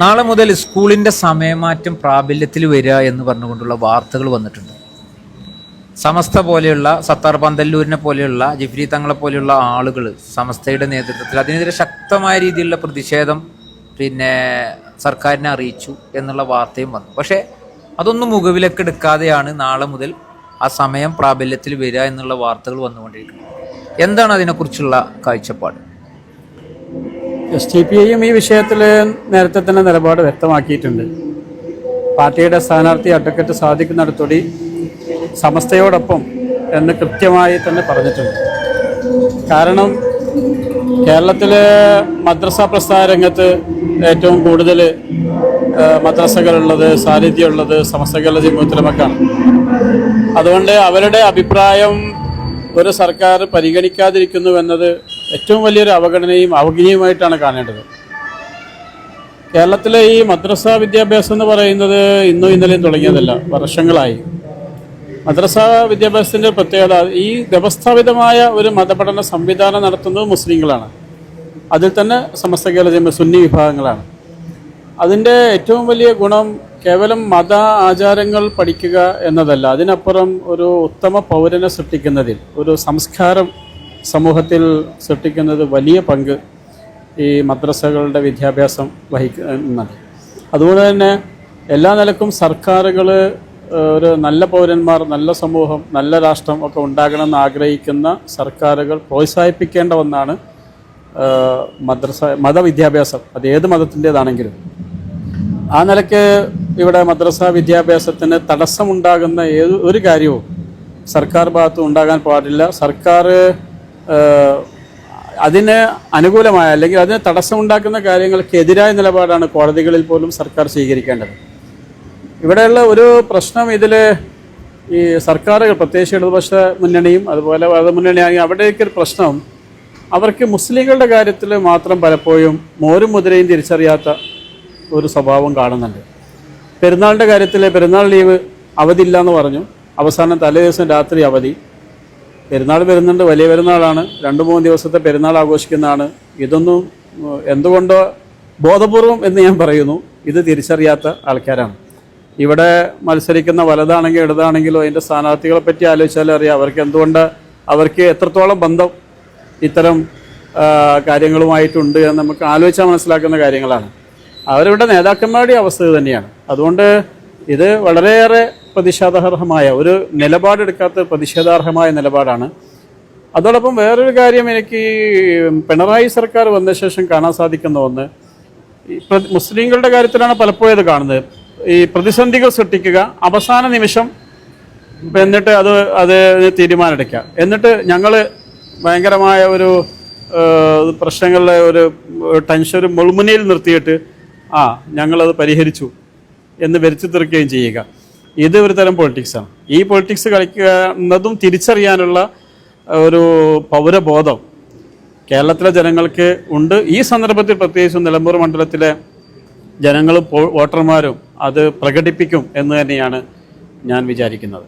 നാളെ മുതൽ സ്കൂളിന്റെ സമയമാറ്റം പ്രാബല്യത്തിൽ വരിക എന്ന് പറഞ്ഞുകൊണ്ടുള്ള വാർത്തകൾ വന്നിട്ടുണ്ട്. സമസ്ത പോലെയുള്ള സത്താർ പന്തല്ലൂരിനെ പോലെയുള്ള ജിഫ്രി തങ്ങളെ പോലെയുള്ള ആളുകൾ സമസ്തയുടെ നേതൃത്വത്തിൽ അതിനെതിരെ ശക്തമായ രീതിയിലുള്ള പ്രതിഷേധം പിന്നെ സർക്കാരിനെ അറിയിച്ചു എന്നുള്ള വാർത്തയും വന്നു. പക്ഷേ അതൊന്നും മുഖവിലക്കെടുക്കാതെയാണ് നാളെ മുതൽ ആ സമയം പ്രാബല്യത്തിൽ വരിക എന്നുള്ള വാർത്തകൾ വന്നുകൊണ്ടിരിക്കുന്നത്. എന്താണ് അതിനെക്കുറിച്ചുള്ള കാഴ്ചപ്പാട്? എസ് ടി പി ഐയും ഈ വിഷയത്തിൽ നേരത്തെ തന്നെ നിലപാട് വ്യക്തമാക്കിയിട്ടുണ്ട്. പാർട്ടിയുടെ സ്ഥാനാർത്ഥി അഡ്വക്കേറ്റ് സാധിക്കുന്നിടത്തോടി നടത്തൊടി സമസ്തയോടൊപ്പം എന്ന് കൃത്യമായി തന്നെ പറഞ്ഞിട്ടുണ്ട്. കാരണം കേരളത്തിലെ മദ്രസ പ്രസ്ഥാന രംഗത്ത് ഏറ്റവും കൂടുതൽ മദ്രസകളുള്ളത് സാന്നിധ്യമുള്ളത് സമസ്തകളുടെ ജീവിതത്തിലുമൊക്കെയാണ്. അതുകൊണ്ട് അവരുടെ അഭിപ്രായം ഒരു സർക്കാർ പരിഗണിക്കാതിരിക്കുന്നു എന്നത് ഏറ്റവും വലിയൊരു അവഗണനയും അവഗണനയുമായിട്ടാണ് കാണേണ്ടത്. കേരളത്തിലെ ഈ മദ്രസ വിദ്യാഭ്യാസം എന്ന് പറയുന്നത് ഇന്നും ഇന്നലെയും തുടങ്ങിയതല്ല വർഷങ്ങളായി. മദ്രസ വിദ്യാഭ്യാസത്തിന്റെ പ്രത്യേകത ഈ വ്യവസ്ഥാപിതമായ ഒരു മതപഠന സംവിധാനം നടത്തുന്നത് മുസ്ലിങ്ങളാണ്. അതിൽ തന്നെ സമസ്ത കേരള ജമ സുന്നി വിഭാഗങ്ങളാണ്. അതിന്റെ ഏറ്റവും വലിയ ഗുണം കേവലം മത ആചാരങ്ങൾ പഠിക്കുക എന്നതല്ല അതിനപ്പുറം ഒരു ഉത്തമ പൗരനെ സൃഷ്ടിക്കുന്നതിൽ ഒരു സംസ്കാരം സമൂഹത്തിൽ സൃഷ്ടിക്കുന്നത് വലിയ പങ്ക് ഈ മദ്രസകളുടെ വിദ്യാഭ്യാസം വഹിക്കുന്നത് അതുപോലെ തന്നെ എല്ലാ നിലക്കും സർക്കാരുകൾ ഒരു നല്ല പൗരന്മാർ നല്ല സമൂഹം നല്ല രാഷ്ട്രം ഒക്കെ ഉണ്ടാകണമെന്ന് ആഗ്രഹിക്കുന്ന സർക്കാരുകൾ പ്രോത്സാഹിപ്പിക്കേണ്ട ഒന്നാണ് മദ്രസ മതവിദ്യാഭ്യാസം. അത് ഏത് മതത്തിന്റേതാണെങ്കിലും. ആ നിലയ്ക്ക് ഇവിടെ മദ്രസ വിദ്യാഭ്യാസത്തിന് തടസ്സമുണ്ടാകുന്ന ഏത് ഒരു കാര്യവും സർക്കാർ ഭാഗത്തും ഉണ്ടാകാൻ പാടില്ല. സർക്കാർ അതിന് അനുകൂലമായ അല്ലെങ്കിൽ അതിന് തടസ്സമുണ്ടാക്കുന്ന കാര്യങ്ങൾക്കെതിരായ നിലപാടാണ് കോടതികളിൽ പോലും സർക്കാർ സ്വീകരിക്കേണ്ടത്. ഇവിടെയുള്ള ഒരു പ്രശ്നം ഇതിൽ ഈ സർക്കാരുകൾ പ്രത്യേകിച്ച് ഇടതുപക്ഷ മുന്നണിയും അതുപോലെ വലതുമുന്നണിയാണെങ്കിൽ അവിടേക്ക് ഒരു പ്രശ്നം അവർക്ക് മുസ്ലിങ്ങളുടെ കാര്യത്തിൽ മാത്രം പലപ്പോഴും മോരും മുതിരയും തിരിച്ചറിയാത്ത ഒരു സ്വഭാവം കാണുന്നുണ്ട്. പെരുന്നാളിന്റെ കാര്യത്തിൽ പെരുന്നാൾ ലീവ് അവധിയില്ല എന്ന് പറഞ്ഞു. അവസാനം തലേ ദിവസം രാത്രി അവധി. പെരുന്നാൾ വരുന്നുണ്ട് വലിയ പെരുന്നാളാണ്. രണ്ട് മൂന്ന് ദിവസത്തെ പെരുന്നാൾ ആഘോഷിക്കുന്നതാണ്. ഇതൊന്നും എന്തുകൊണ്ടോ ബോധപൂർവം എന്ന് ഞാൻ പറയുന്നു. ഇത് തിരിച്ചറിയാത്ത ആൾക്കാരാണ്. ഇവിടെ മത്സരിക്കുന്ന വലതാണെങ്കിലും ഇടതാണെങ്കിലും അതിന്റെ സ്ഥാനാർത്ഥികളെ പറ്റി ആലോചിച്ചാലും അറിയാം. അവർക്ക് എന്തുകൊണ്ട് അവർക്ക് എത്രത്തോളം ബന്ധം ഇത്തരം കാര്യങ്ങളുമായിട്ടുണ്ട് എന്ന് നമുക്ക് ആലോചിച്ചാൽ മനസ്സിലാക്കുന്ന കാര്യങ്ങളാണ്. അവരിവിടെ നേതാക്കന്മാരുടെ അവസ്ഥ തന്നെയാണ്. അതുകൊണ്ട് ഇത് വളരെയേറെ പ്രതിഷേധാർഹമായ ഒരു നിലപാടെടുക്കാത്ത പ്രതിഷേധാർഹമായ നിലപാടാണ്. അതോടൊപ്പം വേറൊരു കാര്യം എനിക്ക് പിണറായി സർക്കാർ വന്ന ശേഷം കാണാൻ സാധിക്കുന്ന ഒന്ന് മുസ്ലിങ്ങളുടെ കാര്യത്തിലാണ് പലപ്പോഴും ഇത് കാണുന്നത്. ഈ പ്രതിസന്ധികൾ സൃഷ്ടിക്കുക അവസാന നിമിഷം എന്നിട്ട് അത് അത് തീരുമാനമെടുക്കുക. എന്നിട്ട് ഞങ്ങൾ ഭയങ്കരമായ ഒരു പ്രശ്നങ്ങളിലെ ഒരു ടെൻഷൻ ഒരു മുൾമുനയിൽ നിർത്തിയിട്ട് ആ ഞങ്ങളത് പരിഹരിച്ചു എന്ന് വരുത്തി തീർക്കുകയും ചെയ്യുക. ഇത് ഒരു തരം പൊളിറ്റിക്സാണ് ഈ പൊളിറ്റിക്സ് കളിക്കുന്നതും തിരിച്ചറിയാനുള്ള ഒരു പൗരബോധം കേരളത്തിലെ ജനങ്ങൾക്ക് ഉണ്ട്. ഈ സന്ദർഭത്തിൽ പ്രത്യേകിച്ചും നിലമ്പൂർ മണ്ഡലത്തിലെ ജനങ്ങളും വോട്ടർമാരും അത് പ്രകടിപ്പിക്കും എന്ന് തന്നെയാണ് ഞാൻ വിചാരിക്കുന്നത്.